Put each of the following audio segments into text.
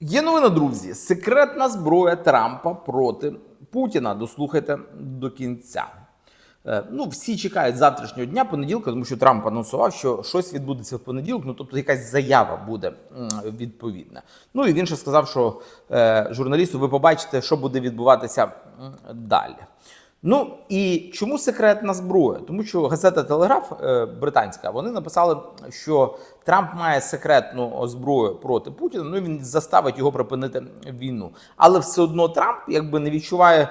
Є новина, друзі. Секретна зброя Трампа проти Путіна. Дослухайте до кінця. Е, Ну, всі чекають завтрашнього дня, понеділка, тому що Трамп анонсував, що щось відбудеться в понеділок. Ну тобто, якась заява буде відповідна. Ну і він ще сказав, що е, журналісту ви побачите, що буде відбуватися далі. Ну і чому секретна зброя? Тому що газета Телеграф е, британська вони написали, що Трамп має секретну зброю проти Путіна. Ну він заставить його припинити війну. Але все одно Трамп якби не відчуває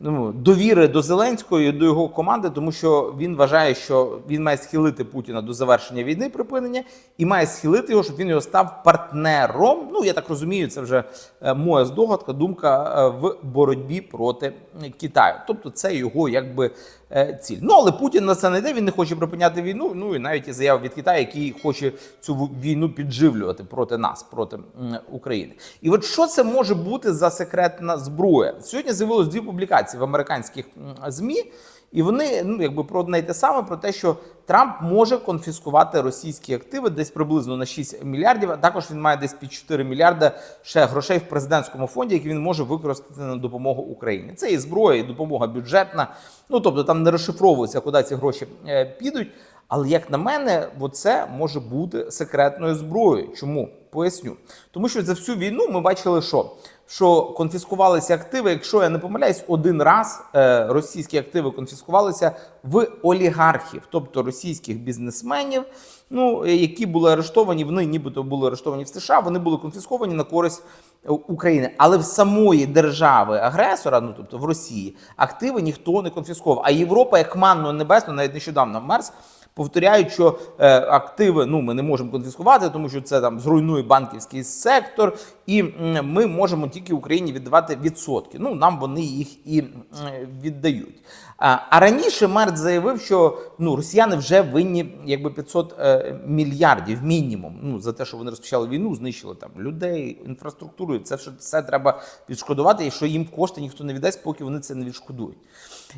ну, довіри до Зеленського і до його команди, тому що він вважає, що він має схилити Путіна до завершення війни, припинення, і має схилити його, щоб він його став партнером. Ну я так розумію, це вже е, моя здогадка, думка е, в боротьбі проти Китаю. Тобто, це його якби е, ціль. Ну але Путін на це не йде. Він не хоче припиняти війну. Ну і навіть є заява від Китаю, який хоче цю війну підживлювати проти нас, проти України. І от що це може бути за секретна зброя? Сьогодні з'явилось дві публікації в американських змі. І вони ну якби про одне й те саме про те, що Трамп може конфіскувати російські активи десь приблизно на 6 мільярдів. А також він має десь під 4 мільярда ще грошей в президентському фонді, які він може використати на допомогу Україні. Це і зброя, і допомога бюджетна. Ну тобто там не розшифровується, куди ці гроші е, підуть. Але як на мене, це може бути секретною зброєю. Чому поясню? Тому що за всю війну ми бачили, що що конфіскувалися активи. Якщо я не помиляюсь, один раз е, російські активи конфіскувалися в олігархів, тобто російських бізнесменів, ну які були арештовані. Вони нібито були арештовані в США. Вони були конфісковані на користь е, України, але в самої держави агресора, ну тобто в Росії, активи ніхто не конфіскував. А Європа, як манну небесну, навіть нещодавно мерз. Повторяють, що е, активи ну ми не можемо конфіскувати, тому що це там зруйнує банківський сектор, і м, ми можемо тільки Україні віддавати відсотки. Ну нам вони їх і м, віддають. А, а раніше Мерц заявив, що ну росіяни вже винні якби 500 е, мільярдів мінімум. Ну за те, що вони розпочали війну, знищили там людей, інфраструктуру. Це все, все треба відшкодувати, і що їм кошти ніхто не віддасть, поки вони це не відшкодують.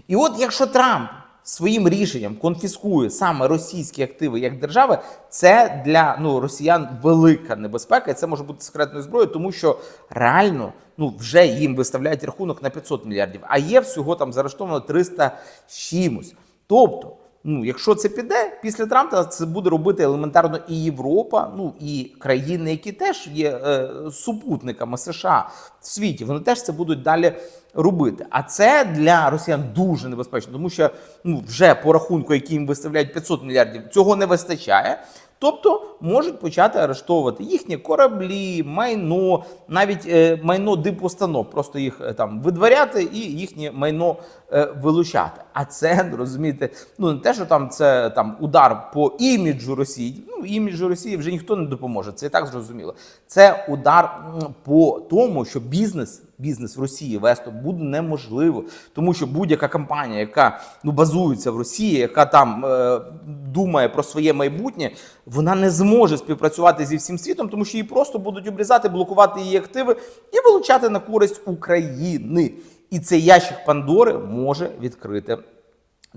І от якщо Трамп своїм рішенням конфіскує саме російські активи як держави, це для ну росіян велика небезпека, і це може бути секретною зброєю, тому що реально ну вже їм виставляють рахунок на 500 мільярдів, а є всього там заарештовано 300 чимось. Тобто. Ну, якщо це піде після Трампа, це буде робити елементарно і Європа, ну і країни, які теж є е, супутниками США в світі, вони теж це будуть далі робити. А це для росіян дуже небезпечно, тому що ну вже по рахунку, який їм виставляють 500 мільярдів, цього не вистачає. Тобто можуть почати арештовувати їхні кораблі, майно, навіть е, майно дипустанов, просто їх е, там видворяти і їхнє майно е, вилучати. А це розумієте, ну не те, що там це там удар по іміджу Росії. Ну іміджу Росії вже ніхто не допоможе. Це і так зрозуміло. Це удар по тому, що бізнес. Бізнес в Росії вести буде неможливо, тому що будь-яка компанія, яка ну базується в Росії, яка там е, думає про своє майбутнє, вона не зможе співпрацювати зі всім світом, тому що її просто будуть обрізати, блокувати її активи і вилучати на користь України. І цей ящик Пандори може відкрити.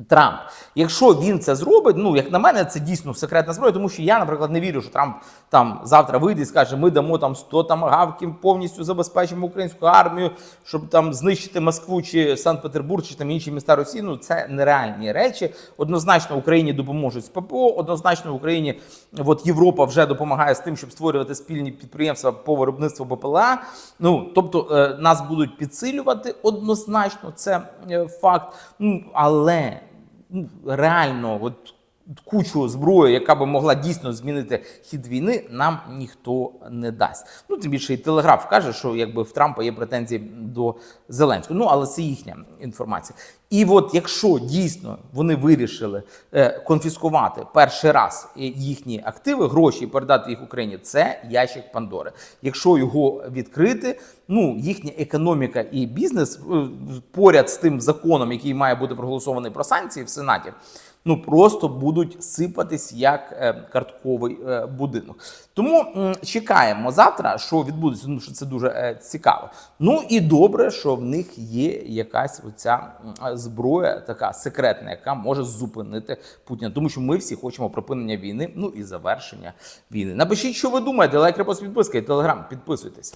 Трамп, якщо він це зробить, ну як на мене, це дійсно секретна зброя, тому що я, наприклад, не вірю, що Трамп там завтра вийде і скаже, ми дамо там 100 тамагавків, повністю забезпечимо українську армію, щоб там знищити Москву чи Санкт-Петербург, чи там інші міста Росії. Ну це нереальні речі. Однозначно Україні допоможуть з ППО. Однозначно Україні, от Європа вже допомагає з тим, щоб створювати спільні підприємства по виробництву БПЛА. Ну тобто е, нас будуть підсилювати однозначно, це е, факт. Ну але реально, от кучу зброї, яка би могла дійсно змінити хід війни, нам ніхто не дасть. Ну тим більше і телеграф каже, що якби в Трампа є претензії до Зеленського. Ну але це їхня інформація. І от якщо дійсно вони вирішили е, конфіскувати перший раз їхні активи, гроші і передати їх Україні, це ящик Пандори. Якщо його відкрити, ну їхня економіка і бізнес е, поряд з тим законом, який має бути проголосований про санкції в Сенаті. ну просто будуть сипатись як е, картковий будинок. Тому чекаємо завтра, що відбудеться. Ну що це дуже цікаво. Ну і добре, що в них є якась оця зброя, така секретна, яка може зупинити Путіна. Тому що ми всі хочемо припинення війни, ну і завершення війни. Напишіть, що ви думаєте, лайк, репост, підписка і телеграм. Підписуйтесь.